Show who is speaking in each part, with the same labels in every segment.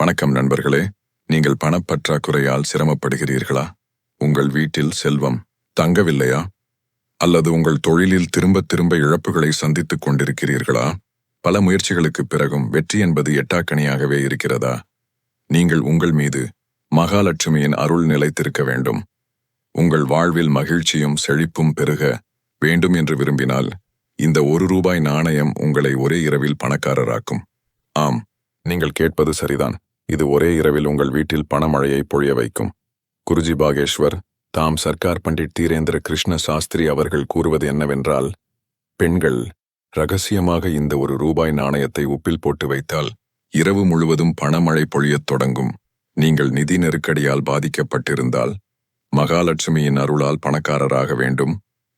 Speaker 1: வணக்கம் நண்பர்களே. நீங்கள் பணப்பற்றாக்குறையால் சிரமப்படுகிறீர்களா? உங்கள் வீட்டில் செல்வம் தங்கவில்லையா? அல்லது உங்கள் தொழிலில் திரும்ப திரும்ப இழப்புகளை சந்தித்துக் கொண்டிருக்கிறீர்களா? பல முயற்சிகளுக்குப் பிறகும் வெற்றி என்பது எட்டாக்கணியாகவே இருக்கிறதா? நீங்கள் உங்கள் மீது மகாலட்சுமியின் அருள் நிலைத்திருக்க வேண்டும். உங்கள் வாழ்வில் மகிழ்ச்சியும் செழிப்பும் பெருக வேண்டும் என்று விரும்பினால் இந்த ஒரு ரூபாய் நாணயம் உங்களை ஒரே இரவில் பணக்காரராக்கும். ஆம் நீங்கள் கேட்பது சரிதான். இது ஒரே இரவில் உங்கள் வீட்டில் பணமழையை பொழிய வைக்கும். குருஜி பாகேஸ்வர் தாம் சர்க்கார் பண்டிட் தீரேந்திர கிருஷ்ண சாஸ்திரி அவர்கள் கூறுவது என்னவென்றால் பெண்கள் ரகசியமாக இந்த ஒரு ரூபாய் நாணயத்தை உப்பில் போட்டு வைத்தால் இரவு முழுவதும் பணமழை பொழியத் தொடங்கும். நீங்கள் நிதி நெருக்கடியால் பாதிக்கப்பட்டிருந்தால் மகாலட்சுமியின் அருளால் பணக்காரராக வேண்டும்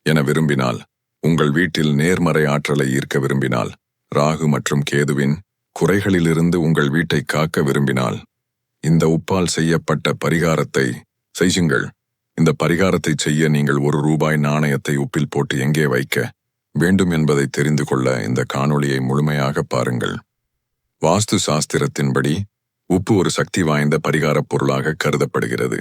Speaker 1: என விரும்பினால் உங்கள் வீட்டில் நேர்மறை ஆற்றலை ஈர்க்க விரும்பினால் ராகு மற்றும் கேதுவின் குறைகளிலிருந்து உங்கள் வீட்டை காக்க விரும்பினால் இந்த உப்பால் செய்யப்பட்ட பரிகாரத்தை செய்யுங்கள். இந்த பரிகாரத்தை செய்ய நீங்கள் ஒரு ரூபாய் நாணயத்தை உப்பில் போட்டு எங்கே வைக்க வேண்டும் என்பதை தெரிந்து கொள்ள இந்த காணொளியை முழுமையாக பாருங்கள். வாஸ்து சாஸ்திரத்தின்படி உப்பு ஒரு சக்தி வாய்ந்த பரிகாரப் பொருளாக கருதப்படுகிறது.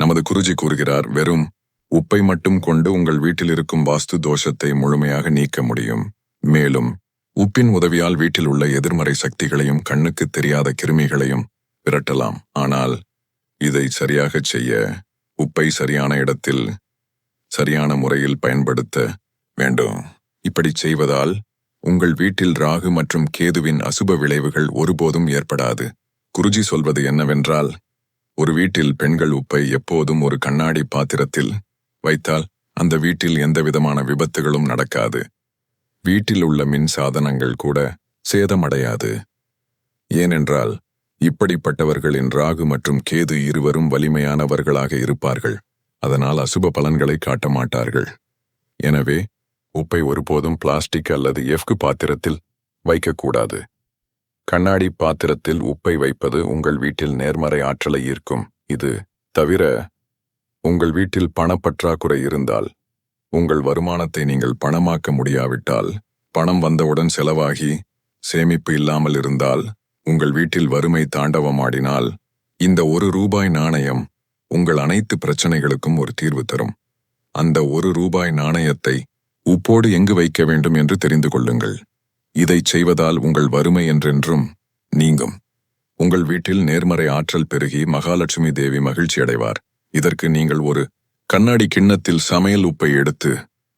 Speaker 1: நமது குருஜி கூறுகிறார் வெறும் உப்பை மட்டும் கொண்டு உங்கள் வீட்டில் இருக்கும் வாஸ்து தோஷத்தை முழுமையாக நீக்க முடியும். மேலும் உப்பின் உதவியால் வீட்டில் உள்ள எதிர்மறை சக்திகளையும் கண்ணுக்கு தெரியாத கிருமிகளையும் விரட்டலாம். ஆனால் இதை சரியாகச் செய்ய உப்பை சரியான இடத்தில் சரியான முறையில் பயன்படுத்த வேண்டும். இப்படி செய்வதால் உங்கள் வீட்டில் ராகு மற்றும் கேதுவின் அசுப விளைவுகள் ஒருபோதும் ஏற்படாது. குருஜி சொல்வது என்னவென்றால் ஒரு வீட்டில் பெண்கள் உப்பை எப்போதும் ஒரு கண்ணாடி பாத்திரத்தில் வைத்தால் அந்த வீட்டில் எந்தவிதமான விபத்துகளும் நடக்காது. வீட்டில் உள்ள மின் சாதனங்கள் கூட சேதமடையாது. ஏனென்றால் இப்படிப்பட்டவர்களின் ராகு மற்றும் கேது இருவரும் வலிமையானவர்களாக இருப்பார்கள். அதனால் அசுப பலன்களை காட்ட மாட்டார்கள். எனவே உப்பை ஒருபோதும் பிளாஸ்டிக் அல்லது எஃகு பாத்திரத்தில் வைக்கக்கூடாது கண்ணாடி பாத்திரத்தில் உப்பை வைப்பது உங்கள் வீட்டில் நேர்மறை ஆற்றலை ஈர்க்கும். இது தவிர உங்கள் வீட்டில் பணப்பற்றாக்குறை இருந்தால் உங்கள் வருமானத்தை நீங்கள் பணமாக்க முடியாவிட்டால் பணம் வந்தவுடன் செலவாகி சேமிப்பு இல்லாமல் இருந்தால் உங்கள் வீட்டில் வறுமை தாண்டவமாடினால் இந்த ஒரு ரூபாய் நாணயம் உங்கள் அனைத்து பிரச்சனைகளுக்கும் ஒரு தீர்வு தரும். அந்த ஒரு ரூபாய் நாணயத்தை உப்போடு எங்கு வைக்க வேண்டும் என்று தெரிந்து கொள்ளுங்கள். இதைச் செய்வதால் உங்கள் வறுமை என்றென்றும் நீங்கும். உங்கள் வீட்டில் நேர்மறை ஆற்றல் பெருகி மகாலட்சுமி தேவி மகிழ்ச்சி அடைவார் இதற்கு நீங்கள் ஒரு கண்ணாடி கிண்ணத்தில் சமையல் உப்பை எடுத்து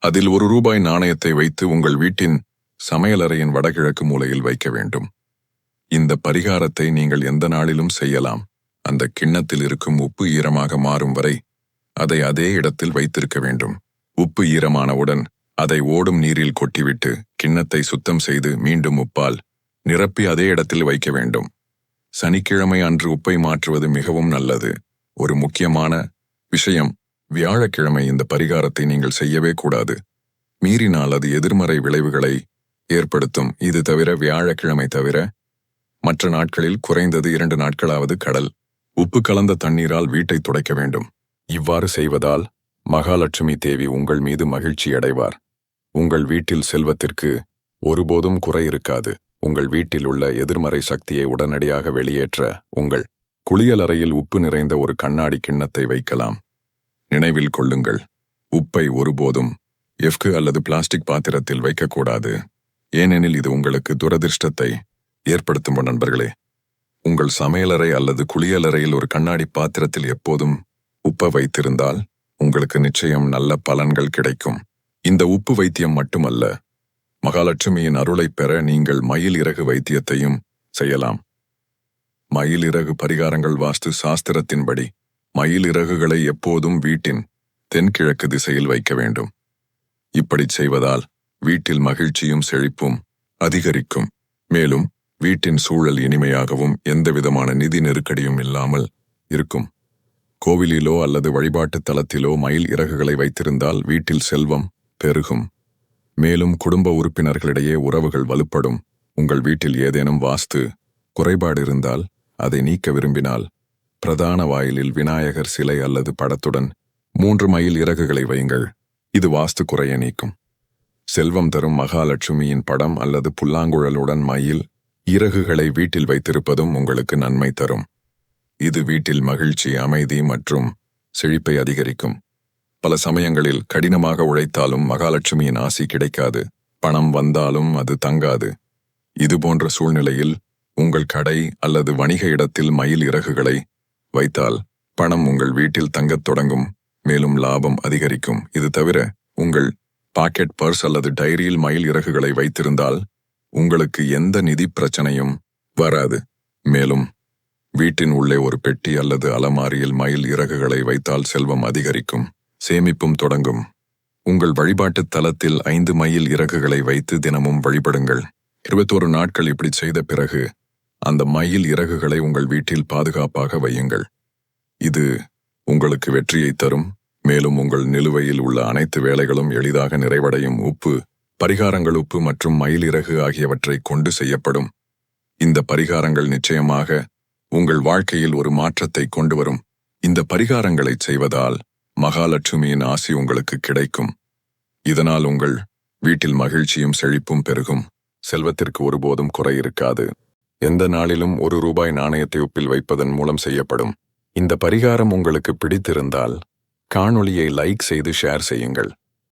Speaker 1: அதில் ஒரு ரூபாய் நாணயத்தை வைத்து உங்கள் வீட்டின் சமையலறையின் வடகிழக்கு மூலையில் வைக்க வேண்டும். இந்த பரிகாரத்தை நீங்கள் எந்த நாளிலும் செய்யலாம். அந்த கிண்ணத்தில் இருக்கும் உப்பு ஈரமாக மாறும் வரை அதை அதே இடத்தில் வைத்திருக்க வேண்டும். உப்பு ஈரமானவுடன் அதை ஓடும் நீரில் கொட்டிவிட்டு கிண்ணத்தை சுத்தம் செய்து மீண்டும் உப்பால் நிரப்பி அதே இடத்தில் வைக்க வேண்டும். சனிக்கிழமை அன்று உப்பை மாற்றுவது மிகவும் நல்லது. ஒரு முக்கியமான விஷயம். வியாழக்கிழமை இந்த பரிகாரத்தை நீங்கள் செய்யவே கூடாது. மீறினால் அது எதிர்மறை விளைவுகளை ஏற்படுத்தும். இது தவிர வியாழக்கிழமை தவிர மற்ற நாட்களில் குறைந்தது இரண்டு நாட்களாவது கடல். உப்பு கலந்த தண்ணீரால் வீட்டை துடைக்க வேண்டும். இவ்வாறு செய்வதால் மகாலட்சுமி தேவி உங்கள் மீது மகிழ்ச்சி அடைவார். உங்கள் வீட்டில் செல்வத்திற்கு ஒருபோதும் குறை இருக்காது. உங்கள் வீட்டில் உள்ள எதிர்மறை சக்தியை உடனடியாக வெளியேற்ற உங்கள் குளியலறையில் உப்பு நிறைந்த ஒரு கண்ணாடி கிண்ணத்தை வைக்கலாம். நினைவில் கொள்ளுங்கள். உப்பை ஒருபோதும் எஃகு அல்லது பிளாஸ்டிக் பாத்திரத்தில் வைக்கக்கூடாது. ஏனெனில் இது உங்களுக்கு துரதிர்ஷ்டத்தை ஏற்படுத்தும் நண்பர்களே. உங்கள் சமையலறை அல்லது குளியலறையில் ஒரு கண்ணாடி பாத்திரத்தில் எப்போதும் உப்பை வைத்திருந்தால் உங்களுக்கு நிச்சயம் நல்ல பலன்கள் கிடைக்கும். இந்த உப்பு வைத்தியம் மட்டுமல்ல மகாலட்சுமியின் அருளைப் பெற நீங்கள் மயில் இறகு வைத்தியத்தையும் செய்யலாம். மயில் இறகு பரிகாரங்கள் வாஸ்து சாஸ்திரத்தின்படி மயில் இறகுகளை எப்போதும் வீட்டின் தென்கிழக்கு திசையில் வைக்க வேண்டும். இப்படிச் செய்வதால் வீட்டில் மகிழ்ச்சியும் செழிப்பும் அதிகரிக்கும். மேலும் வீட்டின் சூழல் இனிமையாகவும் எந்தவிதமான நிதி நெருக்கடியும் இல்லாமல் இருக்கும். கோவிலிலோ அல்லது வழிபாட்டுத் தலத்திலோ மயில் இறகுகளை வைத்திருந்தால் வீட்டில் செல்வம் பெருகும். மேலும் குடும்ப உறுப்பினர்களிடையே உறவுகள் வலுப்படும். உங்கள் வீட்டில் ஏதேனும் வாஸ்து குறைபாடு இருந்தால் அதை நீக்க விரும்பினால் பிரதான வாயிலில் விநாயகர் சிலை அல்லது படத்துடன் மூன்று மயில் இறகுகளை வையுங்கள். இது வாஸ்து குறைய நீக்கும். செல்வம் தரும் மகாலட்சுமியின் படம் அல்லது புல்லாங்குழலுடன் மயில் இறகுகளை வீட்டில் வைத்திருப்பதும் உங்களுக்கு நன்மை தரும். இது வீட்டில் மகிழ்ச்சி அமைதி மற்றும் செழிப்பை அதிகரிக்கும். பல சமயங்களில் கடினமாக உழைத்தாலும் மகாலட்சுமியின் ஆசி கிடைக்காது. பணம் வந்தாலும் அது தங்காது. இதுபோன்ற சூழ்நிலையில் உங்கள் கடை அல்லது வணிக இடத்தில் மயில் இறகுகளை வைத்தால் பணம் உங்கள் வீட்டில் தங்கத் தொடங்கும் மேலும் லாபம் அதிகரிக்கும். இது தவிர உங்கள் பாக்கெட் பர்ஸ் அல்லது டைரியில் மயில் இறகுகளை வைத்திருந்தால் உங்களுக்கு எந்த நிதி பிரச்சனையும் வராது. மேலும் வீட்டின் உள்ளே ஒரு பெட்டி அல்லது அலமாரியில் மயில் இறகுகளை வைத்தால் செல்வம் அதிகரிக்கும் சேமிப்பும் தொடங்கும். உங்கள் வழிபாட்டுத் தலத்தில் ஐந்து மயில் இறகுகளை வைத்து தினமும் வழிபடுங்கள். இருபத்தோரு நாட்கள் இப்படி செய்த பிறகு அந்த மயில் இறகுகளை உங்கள் வீட்டில் பாதுகாப்பாக வையுங்கள். இது உங்களுக்கு வெற்றியை தரும். மேலும் உங்கள் நிலுவையில் உள்ள அனைத்து வேலைகளும் எளிதாக நிறைவடையும். உப்பு பரிகாரங்கள் உப்பு மற்றும் மயில் இறகு ஆகியவற்றை கொண்டு செய்யப்படும். இந்த பரிகாரங்கள் நிச்சயமாக உங்கள் வாழ்க்கையில் ஒரு மாற்றத்தை கொண்டு வரும். இந்த பரிகாரங்களை செய்வதால் மகாலட்சுமியின் ஆசி உங்களுக்கு கிடைக்கும். இதனால் உங்கள் வீட்டில் மகிழ்ச்சியும் செழிப்பும் பெருகும். செல்வத்திற்கு ஒருபோதும் குறை இருக்காது. எந்த நாளிலும் ஒரு ரூபாய் நாணயத்தை உப்பில் வைப்பதன் மூலம் செய்யப்படும். இந்த பரிகாரம் உங்களுக்கு பிடித்திருந்தால் காணொளியை லைக் செய்து ஷேர் செய்யுங்கள்.